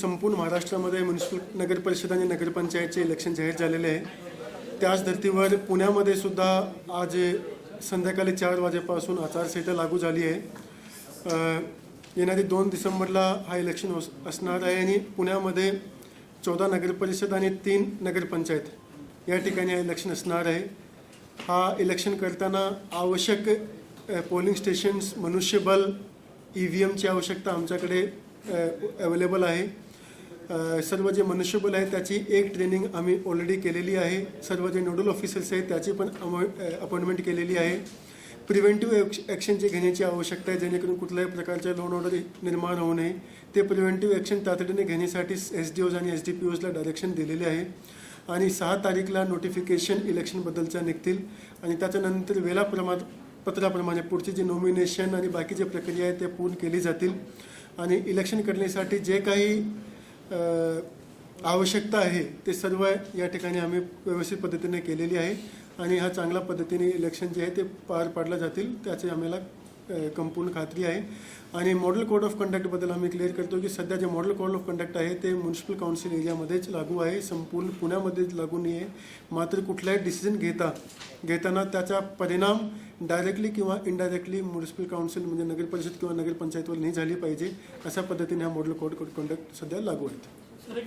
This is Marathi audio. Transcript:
संपूर्ण महाराष्ट्रामध्ये म्युन्सिपल नगर परिषद आणि नगरपंचायतचे इलेक्शन जाहीर झालेले आहे. त्याच धर्तीवर पुण्यामध्ये सुद्धा आज संध्याकाळी चार वाजेपासून आचारसंहिता लागू झाली आहे. येणारी दोन डिसेंबरला हा इलेक्शन असणार आहे आणि पुण्यामध्ये चौदा नगरपरिषद आणि तीन नगरपंचायत या ठिकाणी हा इलेक्शन असणार आहे. हा इलेक्शन करताना आवश्यक पोलिंग स्टेशन्स मनुष्यबल ई व्ही एमची आवश्यकता आमच्याकडे अवेलेबल आहे. सर्व जे मनुष्यबल आहे त्याची एक ट्रेनिंग आम्ही ऑलरेडी केलेली आहे. सर्व जे नोडल ऑफिसर्स आहेत त्याची पण अपॉइंटमेंट केलेली आहे. प्रिव्हेंटिव्ह ॲक्शन जे घेण्याची आवश्यकता आहे जेणेकरून कुठल्याही प्रकारच्या लोन ऑर्डर निर्माण होऊ नये. ते प्रिव्हेंटिव्ह ॲक्शन तातडीने घेण्यासाठी एस डी ओज आणि एस डी पी ओजला डायरेक्शन दिलेले आहे. आणि सहा तारीखला नोटिफिकेशन इलेक्शनबद्दलच्या निघतील. आणि त्याच्यानंतर वेळाप्रमा पत्राप्रमाणे पुढची जे नॉमिनेशन आणि बाकीची प्रक्रिया आहे ते पूर्ण केली जातील. आणि इलेक्शन करण्यासाठी जे काही आवश्यकता आहे ते सर्व या ठिकाणी आम्ही व्यवस्थित पद्धतीने केलेली आहे. आणि हा चांगल्या पद्धतीने इलेक्शन जे आहे ते पार पाडलं जातील त्याची आम्हाला कंपूर्ण खात्री आहे. आणि मॉडेल कोड ऑफ कंडक्टबद्दल आम्ही क्लिअर करतो की सध्या जे मॉडेल कोड ऑफ कंडक्ट आहे ते म्युन्सिपल काउन्सिल एरियामध्येच लागू आहे. संपूर्ण पुण्यामध्येच लागू नाही आहे मात्र कुठलाही डिसिजन घेता घेताना त्याचा परिणाम डायरेक्टली किंवा इनडायरेक्टली म्युन्सिपल काउन्सिल म्हणजे नगर परिषद किंवा नगरपंचायतवर नाही झाली पाहिजे अशा पद्धतीने हा मॉडेल कोड कंडक्ट सध्या लागू आहेत